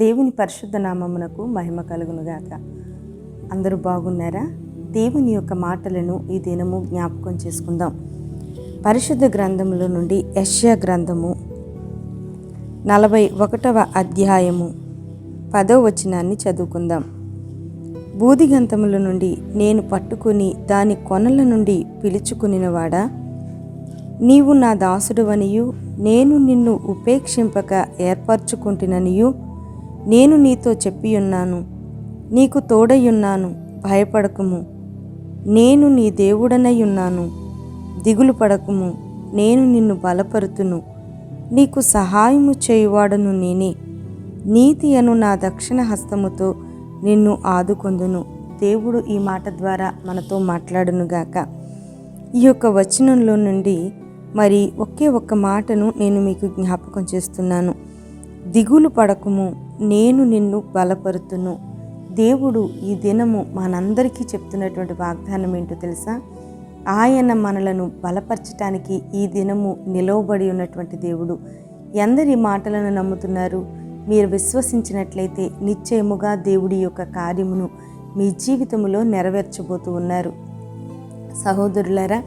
దేవుని పరిశుద్ధ నామమునకు మహిమ కలుగునుగాక. అందరూ బాగున్నారా? దేవుని యొక్క మాటలను ఈ దినము జ్ఞాపకం చేసుకుందాం. పరిశుద్ధ గ్రంథముల నుండి యష్యా గ్రంథము నలభై ఒకటవ అధ్యాయము పదో వచనాన్ని చదువుకుందాం. బూదిగంతముల నుండి నేను పట్టుకుని దాని కొనల నుండి పిలుచుకునినవాడా? నీవు నా దాసుడువనియు నేను నిన్ను ఉపేక్షింపక ఏర్పరచుకుంటుననియు నేను నీతో చెప్పియున్నాను. నీకు తోడయున్నాను భయపడకుము. నేను నీ దేవుడనయున్నాను దిగులు పడకుము. నేను నిన్ను బలపరుతును. నీకు సహాయము చేయువాడను నేనే. నీతి అను నా దక్షిణ హస్తముతో నిన్ను ఆదుకొందును. దేవుడు ఈ మాట ద్వారా మనతో మాట్లాడునుగాక ఈ యొక్క వచనంలో నుండి మరి ఒకే ఒక్క మాటను నేను మీకు జ్ఞాపకం చేస్తున్నాను. దిగులు పడకము నేను నిన్ను బలపరుతును. దేవుడు ఈ దినము మనందరికీ చెప్తున్నటువంటి వాగ్దానం ఏంటో తెలుసా? ఆయన మనలను బలపరచటానికి ఈ దినము నిలవబడి ఉన్నటువంటి దేవుడు. ఎందరి మాటలను నమ్ముతున్నారు? మీరు విశ్వసించినట్లయితే నిశ్చయముగా దేవుడి యొక్క కార్యమును మీ జీవితంలో నెరవేర్చబోతూ ఉన్నారు. సహోదరులారా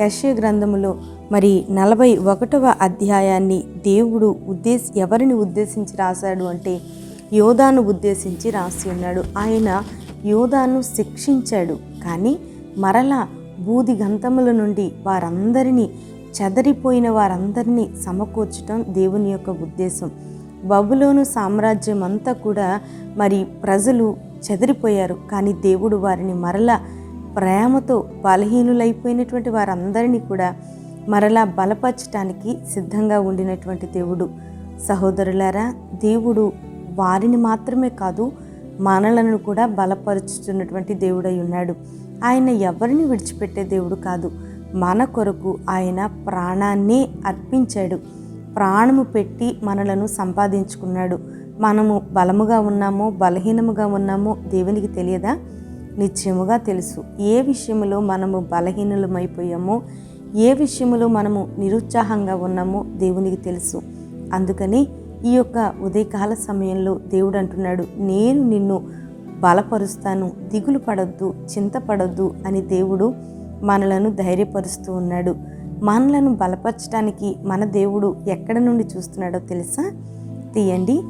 యశ్య గ్రంథములో మరి నలభై ఒకటవ అధ్యాయాన్ని దేవుడు ఉద్దేశ ఎవరిని ఉద్దేశించి రాశాడు అంటే యోధాను ఉద్దేశించి రాసి ఉన్నాడు. ఆయన యోధాను శిక్షించాడు. కానీ మరలా బూది గంతముల నుండి వారందరినీ చెదరిపోయిన వారందరినీ సమకూర్చడం దేవుని యొక్క ఉద్దేశం. బబులోను సామ్రాజ్యం అంతా కూడా మరి ప్రజలు చెదిరిపోయారు. కానీ దేవుడు వారిని మరలా ప్రేమతో బలహీనులైపోయినటువంటి వారందరినీ కూడా మరలా బలపరచటానికి సిద్ధంగా ఉండినటువంటి దేవుడు. సహోదరులారా దేవుడు వారిని మాత్రమే కాదు మనలను కూడా బలపరుచుతున్నటువంటి దేవుడై ఉన్నాడు. ఆయన ఎవరిని విడిచిపెట్టే దేవుడు కాదు మన కొరకు ఆయన ప్రాణాన్నే అర్పించాడు. ప్రాణము పెట్టి మనలను సంపాదించుకున్నాడు. మనము బలముగా ఉన్నామో బలహీనముగా ఉన్నామో దేవునికి తెలియదా? నిశ్చయముగా తెలుసు. ఏ విషయంలో మనము బలహీనులమైపోయామో ఏ విషయంలో మనము నిరుత్సాహంగా ఉన్నామో దేవునికి తెలుసు. అందుకని ఈ యొక్క ఉదయకాల సమయంలో దేవుడు అంటున్నాడు నేను నిన్ను బలపరుస్తాను దిగులు పడొద్దు చింతపడొద్దు అని దేవుడు మనలను ధైర్యపరుస్తూ ఉన్నాడు. మనలను బలపరచడానికి మన దేవుడు ఎక్కడ నుండి చూస్తున్నాడో తెలుసా? తీయండి.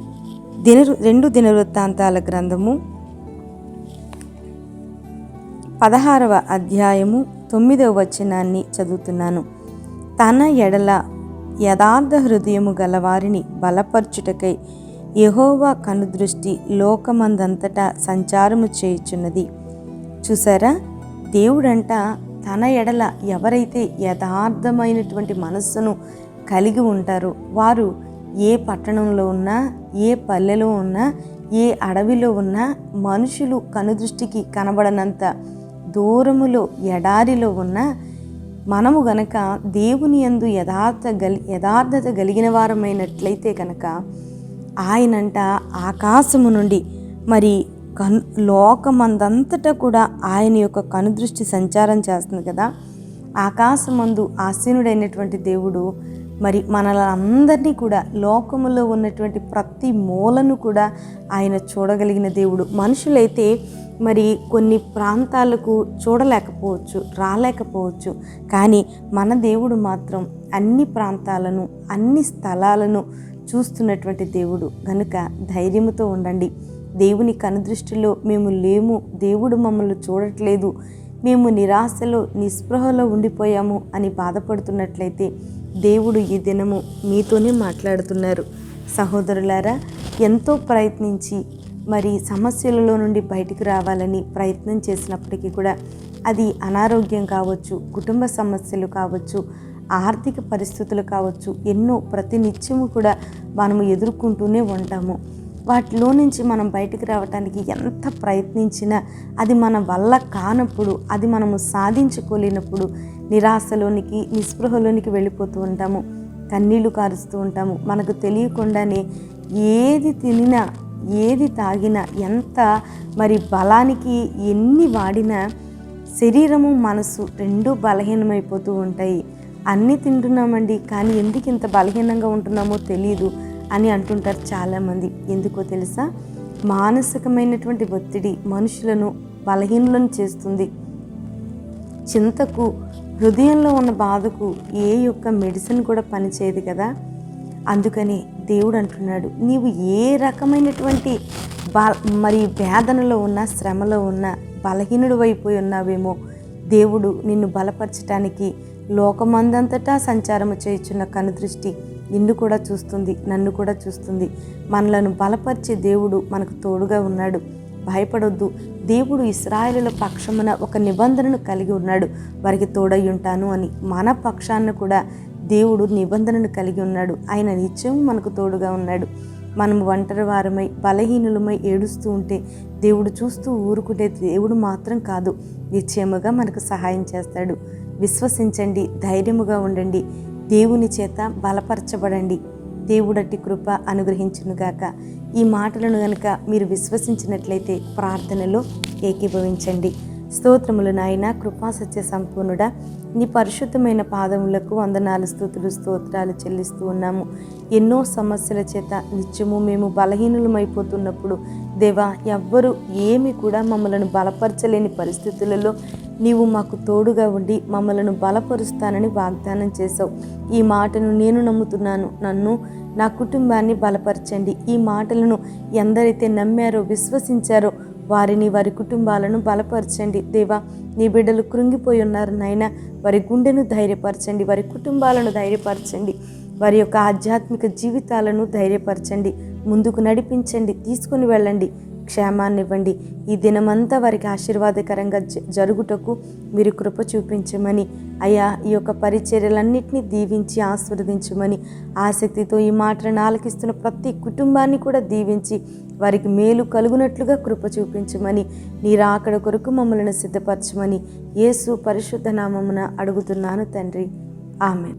దిన రెండు దినవృత్తాంతాల గ్రంథము పదహారవ అధ్యాయము తొమ్మిదవ వచనాన్ని చదువుతున్నాను. తన ఎడల యథార్థ హృదయము గలవారిని బలపరచుటకై యహోవా కనుదృష్టి లోకమందంతటా సంచారము చేయుచున్నది. చూసారా? దేవుడంట తన ఎడల ఎవరైతే యథార్థమైనటువంటి మనస్సును కలిగి ఉంటారో వారు ఏ పట్టణంలో ఉన్నా ఏ పల్లెలో ఉన్నా ఏ అడవిలో ఉన్నా మనుషులు కనుదృష్టికి కనబడనంత దూరములో ఎడారిలో ఉన్న మనము గనక దేవుని యందు యథార్థ గలి యథార్థత కలిగిన వారమైనట్లయితే కనుక ఆయనంట ఆకాశము నుండి మరి కన్ లోకమందంతటా కూడా ఆయన యొక్క కనుదృష్టి సంచారం చేస్తుంది కదా. ఆకాశమందు ఆసీనుడైనటువంటి దేవుడు మరి మనలందరినీ కూడా లోకములో ఉన్నటువంటి ప్రతి మూలను కూడా ఆయన చూడగలిగిన దేవుడు. మనుషులైతే మరి కొన్ని ప్రాంతాలకు చూడలేకపోవచ్చు రాలేకపోవచ్చు. కానీ మన దేవుడు మాత్రం అన్ని ప్రాంతాలను అన్ని స్థలాలను చూస్తున్నటువంటి దేవుడు. కనుక ధైర్యముతో ఉండండి. దేవుని కనుదృష్టిలో మేము లేము. దేవుడు మమ్మల్ని చూడట్లేదు. మేము నిరాశలో నిస్పృహలో ఉండిపోయాము అని బాధపడుతున్నట్లయితే దేవుడు ఈ దినము మీతోనే మాట్లాడుతున్నారు. సహోదరులారా ఎంతో ప్రయత్నించి మరి సమస్యలలో నుండి బయటికి రావాలని ప్రయత్నం చేసినప్పటికీ కూడా అది అనారోగ్యం కావచ్చు కుటుంబ సమస్యలు కావచ్చు ఆర్థిక పరిస్థితులు కావచ్చు ఎన్నో ప్రతినిత్యము కూడా మనము ఎదుర్కొంటూనే ఉంటాము. వాటిలో నుంచి మనం బయటకు రావడానికి ఎంత ప్రయత్నించినా అది మన వల్ల కానప్పుడు అది మనము సాధించుకోలేనప్పుడు నిరాశలోనికి నిస్పృహలోనికి వెళ్ళిపోతూ ఉంటాము. కన్నీళ్ళు కారుస్తూ ఉంటాము. మనకు తెలియకుండానే ఏది తినినా ఏది తాగినా ఎంత మరి బలానికి ఎన్ని వాడినా శరీరము మనసు రెండూ బలహీనమైపోతూ ఉంటాయి. అన్నీ తింటున్నామండి కానీ ఎందుకు ఇంత బలహీనంగా ఉంటున్నామో తెలియదు అని అంటుంటారు చాలామంది. ఎందుకో తెలుసా? మానసికమైనటువంటి ఒత్తిడి మనుషులను బలహీనులను చేస్తుంది. చింతకు హృదయంలో ఉన్న బాధకు ఏ యొక్క మెడిసిన్ కూడా పనిచేయదు కదా? అందుకని దేవుడు అంటున్నాడు నీవు ఏ రకమైనటువంటి బా మరి వేదనలో ఉన్న శ్రమలో ఉన్న బలహీనుడు అయిపోయి ఉన్నావేమో దేవుడు నిన్ను బలపరచటానికి లోకమందంతటా సంచారము చేయుచున్న కనుదృష్టి. నిన్ను కూడా చూస్తుంది నన్ను కూడా చూస్తుంది. మనలను బలపరిచే దేవుడు మనకు తోడుగా ఉన్నాడు. భయపడొద్దు. దేవుడు ఇస్రాయేలుల పక్షమున ఒక నిబంధనను కలిగి ఉన్నాడు. వారికి తోడై ఉంటాను అని మన పక్షాన కూడా దేవుడు నిబంధనను కలిగి ఉన్నాడు. ఆయన నిత్యం మనకు తోడుగా ఉన్నాడు. మనం ఒంటరి వారమై బలహీనులమై ఏడుస్తూ ఉంటే దేవుడు చూస్తూ ఊరుకుంటే దేవుడు మాత్రం కాదు. నిశ్చయముగా మనకు సహాయం చేస్తాడు. విశ్వసించండి ధైర్యముగా ఉండండి. దేవుని చేత బలపరచబడండి. దేవుడటి కృప అనుగ్రహించునుగాక. ఈ మాటలను గనుక మీరు విశ్వసించినట్లయితే ప్రార్థనలో ఏకీభవించండి. స్తోత్రములు నాయన కృపా సత్య సంపూర్ణుడా నీ పరిశుద్ధమైన పాదములకు వందనాలు స్థుతులు స్తోత్రాలు చెల్లిస్తూ ఉన్నాము. ఎన్నో సమస్యల చేత నిత్యము మేము బలహీనులమైపోతున్నప్పుడు దేవా ఎవ్వరు ఏమి కూడా మమ్మలను బలపరచలేని పరిస్థితులలో నీవు మాకు తోడుగా ఉండి మమ్మలను బలపరుస్తానని వాగ్దానం చేసావు ఈ మాటను నేను నమ్ముతున్నాను. నన్ను నా కుటుంబాన్ని బలపరచండి. ఈ మాటలను ఎందరైతే నమ్మారో విశ్వసించారో వారిని వారి కుటుంబాలను బలపరచండి. దేవా నీ బిడ్డలు కృంగిపోయి ఉన్నారు నాయన. వారి గుండెను ధైర్యపరచండి. వారి కుటుంబాలను ధైర్యపరచండి. వారి యొక్క ఆధ్యాత్మిక జీవితాలను ధైర్యపరచండి. ముందుకు నడిపించండి తీసుకుని వెళ్ళండి క్షేమాన్ని ఇవ్వండి ఈ దినమంతా వారికి ఆశీర్వాదకరంగా జ- జరుగుటకు మీరు కృప చూపించమని అయ్యా ఈ యొక్క పరిచర్యలన్నింటినీ దీవించి ఆస్వాదించమని ఆసక్తితో ఈ మాటలను ఆలకిస్తున్న ప్రతి కుటుంబాన్ని కూడా దీవించి వారికి మేలు కలుగునట్లుగా కృప చూపించమని నీ రాకడ కొరకు మమ్మల్ని సిద్ధపరచమని యేసు పరిశుద్ధ నామమున అడుగుతున్నాను తండ్రి. ఆమెన్.